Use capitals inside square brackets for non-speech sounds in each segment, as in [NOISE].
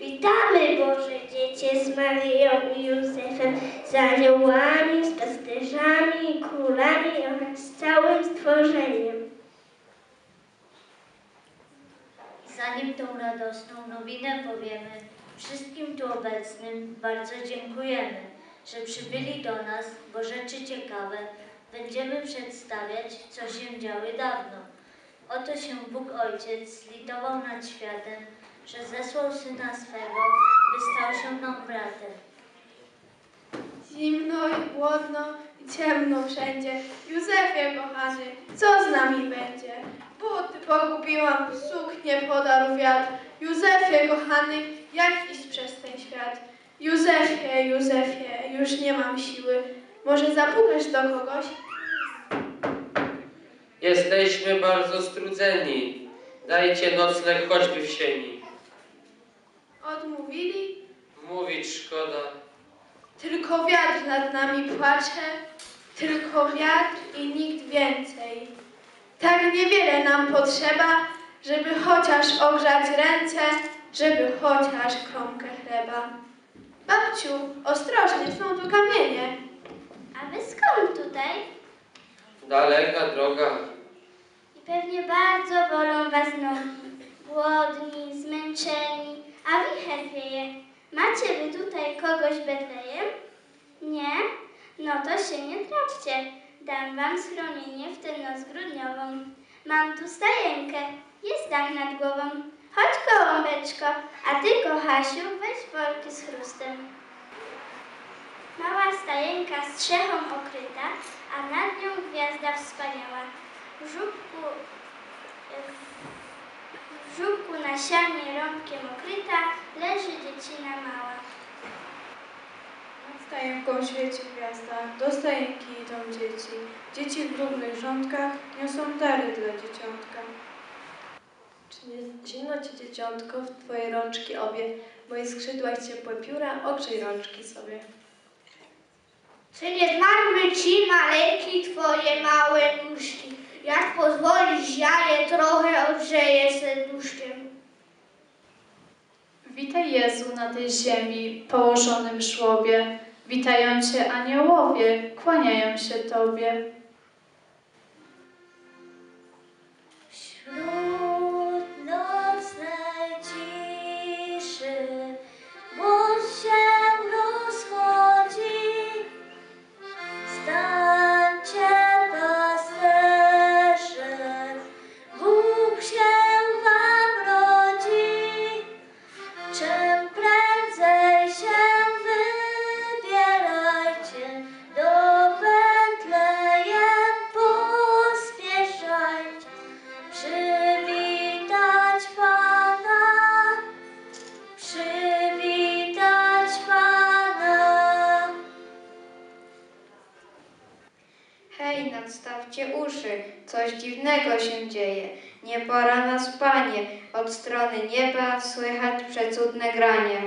Witamy Boże Dziecię z Maryją i Józefem, z aniołami, z pasterzami królami oraz z całym stworzeniem. Zanim tą radosną nowinę powiemy, wszystkim tu obecnym bardzo dziękujemy, że przybyli do nas, bo rzeczy ciekawe będziemy przedstawiać, co się działy dawno. Oto się Bóg Ojciec zlitował nad światem, że zesłał Syna swego, by stał się nam bratem. Zimno i chłodno i ciemno wszędzie. Józefie kochany, co z nami będzie? Buty pogubiłam, suknię podarł wiatr. Józefie kochany, jak iść przez ten świat? Józefie, Józefie, już nie mam siły. Może zapukasz do kogoś? Jesteśmy bardzo strudzeni. Dajcie nocleg choćby w sieni. Odmówili? Mówić szkoda. Tylko wiatr nad nami płacze, tylko wiatr i nikt więcej. Tak niewiele nam potrzeba, żeby chociaż ogrzać ręce, żeby chociaż kromkę chleba. Babciu, ostrożnie, są tu kamienie. A wy skąd tutaj? Daleka droga. I pewnie bardzo bolą was nogi. Głodni, zmęczeni, a wicher wieje. Macie wy tutaj kogoś Betlejem? Nie? No to się nie trafcie. Dam wam schronienie w tę noc grudniową. Mam tu stajenkę, jest dach nad głową. Chodź gołąbeczko, a ty kochasiu weź worki z chrustem. Mała stajenka strzechą okryta, a nad nią gwiazda wspaniała. W żubku, w żubku na sianie rąbkiem okryta leży dziecina mała. Nad stajenką świeci gwiazda, do stajenki idą dzieci. Dzieci w brudnych rządkach niosą dary dla dzieciątka. Czy nie zimno ci dzieciątko w twoje rączki obie, moich skrzydłach ciepłe pióra, ogrzej rączki sobie. Czy nie zmarły ci maleńki twoje małe nóżki? Jak pozwolisz, ja je trochę ogrzeję serduszkiem. Witaj Jezu na tej ziemi, położonym żłobie. Witają Cię aniołowie, kłaniają się Tobie. Uszy, coś dziwnego się dzieje. Nie pora na spanie, od strony nieba słychać przecudne granie.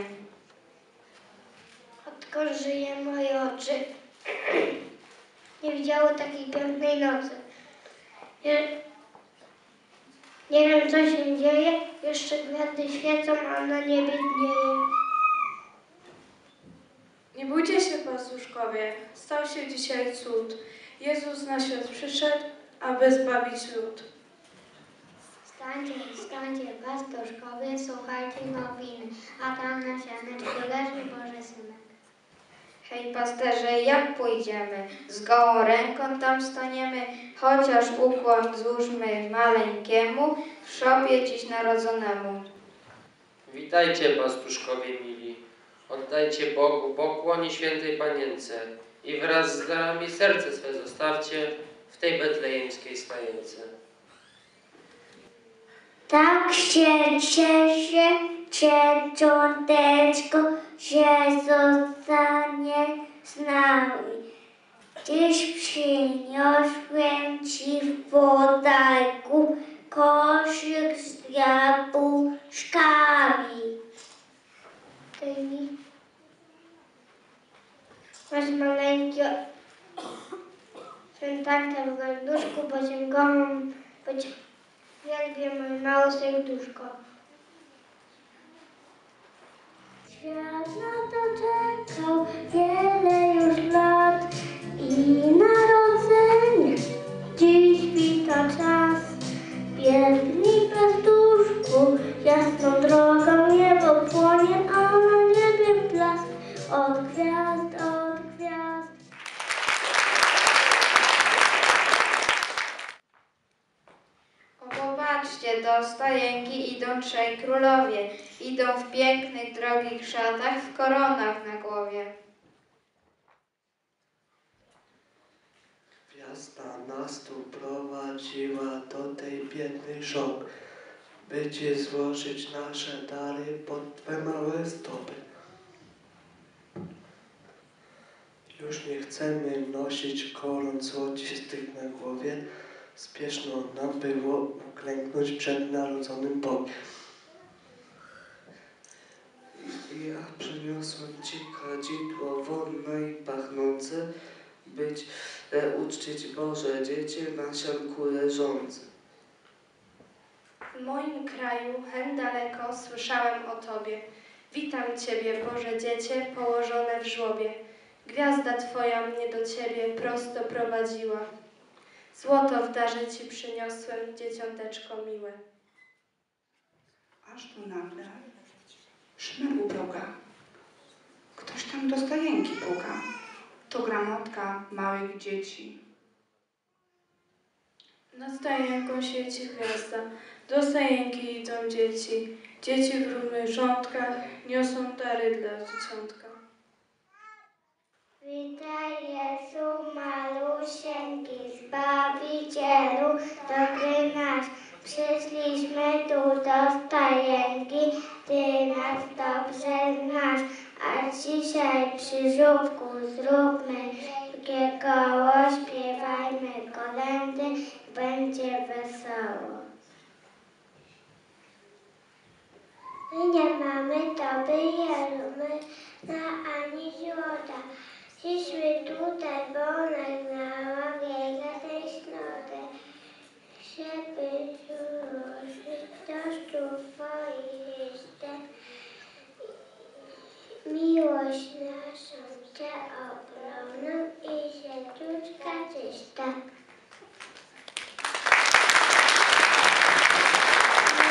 Odkąd żyje moje oczy, [CLEARS THROAT] nie widziało takiej pięknej nocy. Nie, nie wiem, co się dzieje, jeszcze gwiazdy świecą, a na niebie dnieje. Nie bójcie się, pastuszkowie, stał się dzisiaj cud. Jezus na świat przyszedł, aby zbawić lud. Wstańcie, wstańcie, pastuszkowie, słuchajcie nowiny, a tam na sianeczku leży Boże Hej pasterze, jak pójdziemy? Z gołą ręką tam staniemy, chociaż ukłon złóżmy maleńkiemu, w szopie dziś narodzonemu. Witajcie, pastuszkowie mili. Oddajcie Bogu pokłon i świętej Panience i wraz z darami serce swe zostawcie w tej betlejemskiej stajence. Tak się cieszę, cieciąteczko, że zostanie z nami. Dziś przyniosłem ci w podarku koszyk z jabłuszkami. Masz maleńkie świętankę w garnuszku, bo cię wielbię moje małe serduszko. Świat na to czekał trzej królowie. Idą w pięknych, drogich szatach, w koronach na głowie. Gwiazda nas tu prowadziła do tej biednej żoby, by Ci złożyć nasze dary pod Twe małe stopy. Już nie chcemy nosić koron złocistych na głowie, spieszno nam było uklęknąć przed narodzonym Bogiem. I Ja przyniosłem Ci kadzidło wonne i pachnące, być e, uczcić Boże dziecię na sianku leżące. W moim kraju, hen daleko, słyszałem o Tobie. Witam Ciebie, Boże Dziecię, położone w żłobie. Gwiazda Twoja mnie do Ciebie prosto prowadziła. Złoto w darze Ci przyniosłem, dzieciąteczko miłe. Aż tu nagle szmer u proga. Ktoś tam do stajenki puka. To gramotka małych dzieci. Nad stajenką świeci gwiazda, do stajenki idą dzieci. Dzieci w równych rządkach niosą dary dla dzieciątka. Witaj Jezu, malusieńki, Zbawicielu, dobry nasz. Przyszliśmy tu do stajenki, Ty nas dobrze znasz. A dzisiaj przy żubku zróbmy wielkie koło, śpiewajmy kolędy, będzie wesoło. My nie mamy doby jelu, my na ani złota. Przyszły tutaj, bo nagnała wielka tęsknotę, żeby złożyć do swoich listek. Miłość naszą Cię ogromną i serduszka czysta.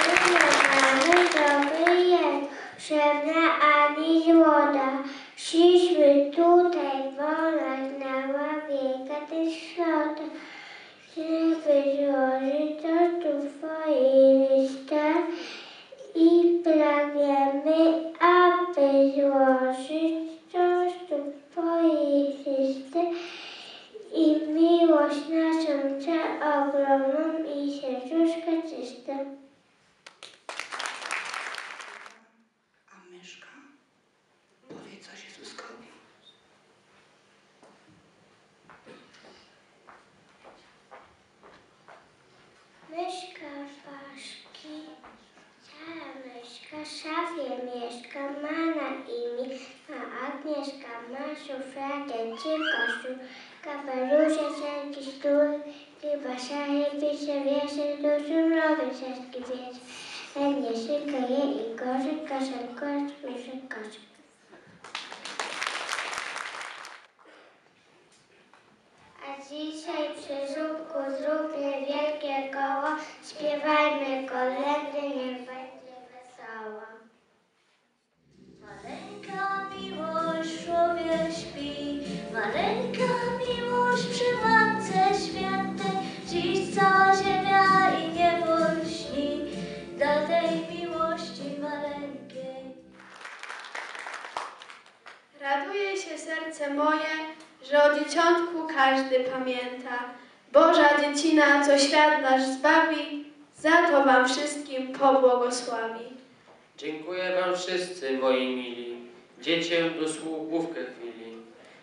My nie mamy dobry jelu, srebrna ani złota. Przyszły tutaj, bo nagnała wielka tęsknota, żeby złożyć to tu twoje lista i pragniemy, aby złożyć to tu twoje listy i miłość naszą Cię ogromną i serduszka czyste. A myszka powie coś Jezuskowi. Stara myszka, w szafie mieszka, ma na imię, ma Agnieszka, ma szufladę, czy kościół, kapelusze, wszelki stół, chyba szaje, pisze, wiesze, duszy, mrowy, wszystkie wiesz. Agnieszka je i korzyk, koszyk, koszyk, koszyk, koszyk. A dzisiaj przy żółku zróbmy koło, Śpiewajmy kolędy, niech będzie wesoło. Maleńka miłość człowiek śpi, maleńka miłość przy Matce Świętej, dziś cała ziemia i niebo śni, dla tej miłości maleńkiej. Raduje się serce moje, że o dzieciątku każdy pamięta, Boża dziecina, co świat nasz zbawi, za to wam wszystkim pobłogosławi. Dziękuję wam wszyscy, moi mili. Dziecię do sługówkę chwili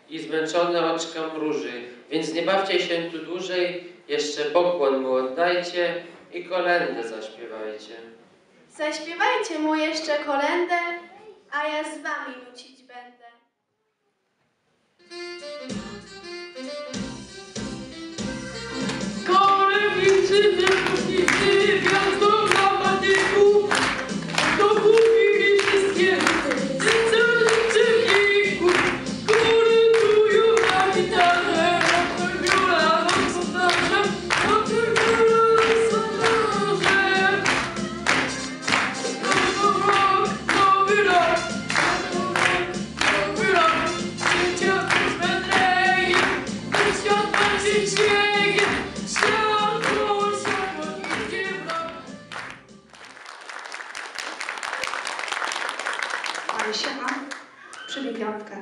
i zmęczone oczka mruży, więc nie bawcie się tu dłużej, jeszcze pokłon mu oddajcie i kolędę zaśpiewajcie. Zaśpiewajcie mu jeszcze kolendę, a ja z wami nucić będę. Mentira [LAUGHS] mesmo. Ale siema, przybij piątkę.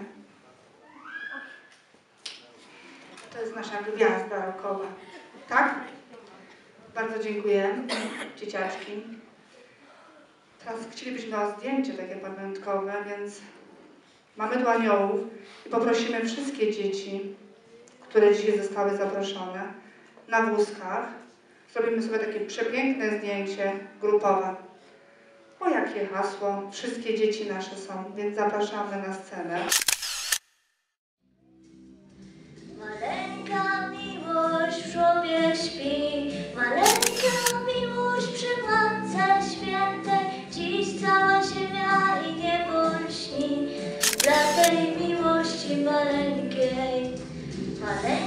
To jest nasza gwiazda rokowa. Tak? Bardzo dziękuję, dzieciaczki. Teraz chcielibyśmy o zdjęcie takie pamiątkowe, więc mamy tu aniołów i poprosimy wszystkie dzieci, które dzisiaj zostały zaproszone na wózkach. Zrobimy sobie takie przepiękne zdjęcie grupowe. O jakie hasło? Wszystkie dzieci nasze są, więc zapraszamy na scenę. Maleńka miłość w człowie śpi, maleńka miłość przy Matce Świętej, dziś cała ziemia i niebo śni dla tej miłości maleńkiej. Maleńka